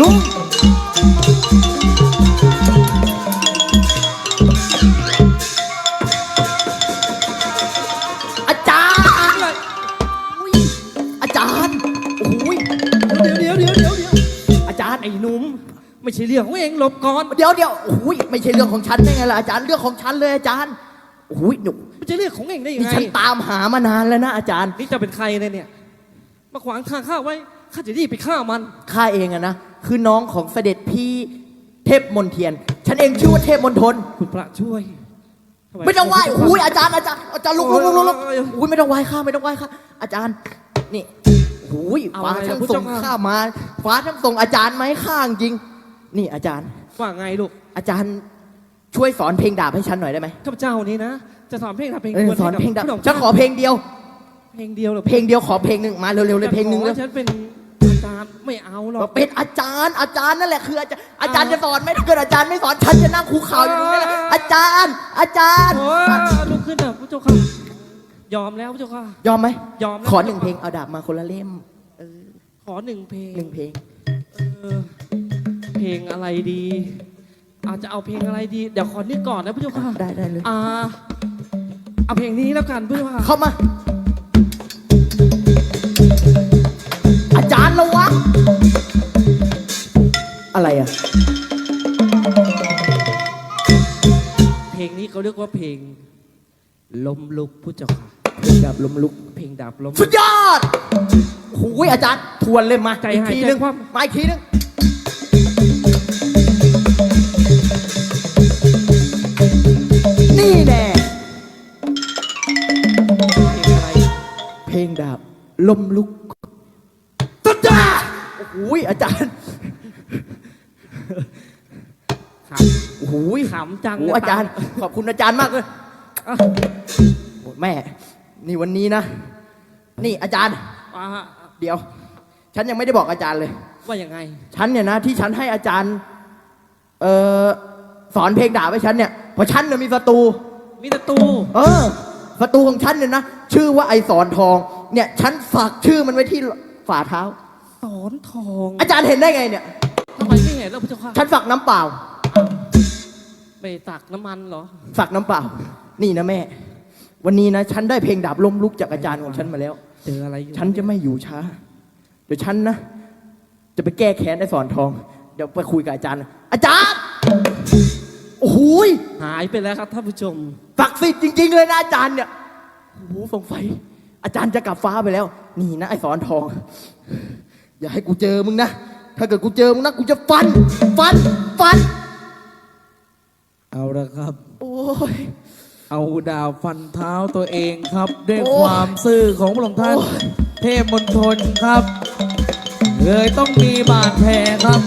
ลุงอาจารย์อุ๊ยอาจารย์โอ้ยเดี๋ยวเดี๋ยวเดี๋ยวเดี๋ยวเดี๋ยวอาจารย์ไอ้หนุ่มไม่ใช่เรื่องของเองหลบก่อนเดี๋ยวเดี๋ยวโอ้ยไม่ใช่เรื่องของฉันได้ไงล่ะอาจารย์เรื่องของฉันเลยอาจารย์โอ้ยหนูไม่ใช่เรื่องของเองได้ยังนี่ไงฉันตามหามานานแล้วนะอาจารย์ นี่จะเป็นใครเนี่ยเนี่ย มาขวางทางข้าไว้ ข้าจะรีบไปฆ่ามัน ข้าเองอะนะ คือน้องของเสด็จพี่เทพมนเทียน ฉันเองชื่อว่าเทพมนทน คุณพระช่วยทำไม่ต้องไหว้โอ้ยอาจารย์อาจารย์อาจารย์ลุกลุกลุกลุกลุกโอ้ยโอ้ยไม่ต้องไหว้ข้าไม่ต้องไหว้ข้าอาจารย์นี่โอ้ยเอาฟ้าอะไรทั้งล่ะพุทธส่งเจ้าค่ะข้ามาฟ้าทั้งส่งอาจารย์มาให้ข้าจริง นี่อาจารย์ ว่าไงลูกอาจารย์ช่วยสอนเพลงดาบให้ฉันหน่อยได้ไหมข้าพเจ้านี้นะ จะสอนเพลงทำเพลงเออควรสอนเพลงดาบให้กับฉันขอเพลงเดียว เพลงเดียวหรอเพลงเดียวขอเพลงหนึ่งมาเร็วๆเลยเพลงหนึ่งจะเลขอยฉันเป็นอา จารย์ไม่เอาหรอก เป็นอาจารย์ อาจารย์นั่นแหละคืออาจารย์อาจารย์จะสอนไหมถ้าเกิดอาจารย์ไม่สอนฉันจะนั่งคุกเข่าอยู่ตรงนี้แหละอาจารย์ อาจารย์ โอ้ยลุกขึ้นเถอะพระเจ้าค่ะ ยอมแล้วพระเจ้าค่ะ ยอมไหมยอมแล้ว ขอหนึ่งเพลงเอาดาบมาคนละเล่มขอหนึ่งเพลงหนึ่งเพลง เออเพลงอะไรดี อาจจะเอาเพลงอะไรดี เดี๋ยวขอนึกก่อนนะพระเจ้าค่ะได้ได้เลย อ่า เอาเพลงนี้แล้วกันพระเจ้าค่ะ เข้ามาอา อะไรอะ เพลงนี้เขาเรียกว่าเพลงลมลุกพระเจ้าค่ะเพลงดาบลมลุก เพลงดาบลมสุดยอดโอ้ยอาจารย์ทวนเลยมาใจอีกหายทีใจนึงคว่ำ มาอีกทีนึงนี่แน่เพลงอะไร เพลงดาบลมลุกสุดยอดโอ้ยอาจารย์ข โอ้ยำขำจังโอ้อาจารย์ ขอบคุณอาจารย์มากเลยอะโอ้แม่ นี่วันนี้นะ นี่อาจารย์ อะเดี๋ยว ฉันยังไม่ได้บอกอาจารย์เลย ว่ายังไง ฉันเนี่ยนะที่ฉันให้อาจารย์ เออสอนเพลงดาบให้ฉันเนี่ยเพราะฉันเนี่ยมีศัตรู มีแตะตูเออศัตรูของฉันเนี่ยนะชื่อว่าไอสอนทอง เนี่ยฉันฝากชื่อมันไว้ที่ฝ่าเท้า สอนทองอาจารย์เห็นได้ไงเนี่ย ทำไมไม่เห็นแล้วพระเจ้าค่ะ ฉันฝากน้ำเปล่า ไปตักน้ำมันเหรอฝากน้ำเปล่า นี่นะแม่ วันนี้นะฉันได้เพลงดาบล้มลุกจากอาจารย์ของฉันมาแล้ว เจออะไรอยู่ฉันจะไม่อยู่ช้า เดี๋ยวฉันนะ จะไปแก้แค้นไอ้สอนทอง เดี๋ยวไปคุยกับอาจารย์ อาจารย์ โอ้โหยหายไปแล้วครับท่านผู้ชม ศักดิ์สิทธิ์จริง ๆ เลยนะอาจารย์เนี่ย โอ้โหสงสัยอาจารย์จะกลับฟ้าไปแล้ว นี่นะไอ้สอนทอง อย่าให้กูเจอมึงนะ ถ้าเกิดกูเจอมึงนะกูจะฟัน ฟัน ฟัน เอาละครับ โอ้ย เอาดาวฟันเท้าตัวเองครับ ด้วยโอ้ย ความซื่อของพระองค์ท่านโอ้ยเทพมนทนครับ เลยต้องมีบาดแผลครับ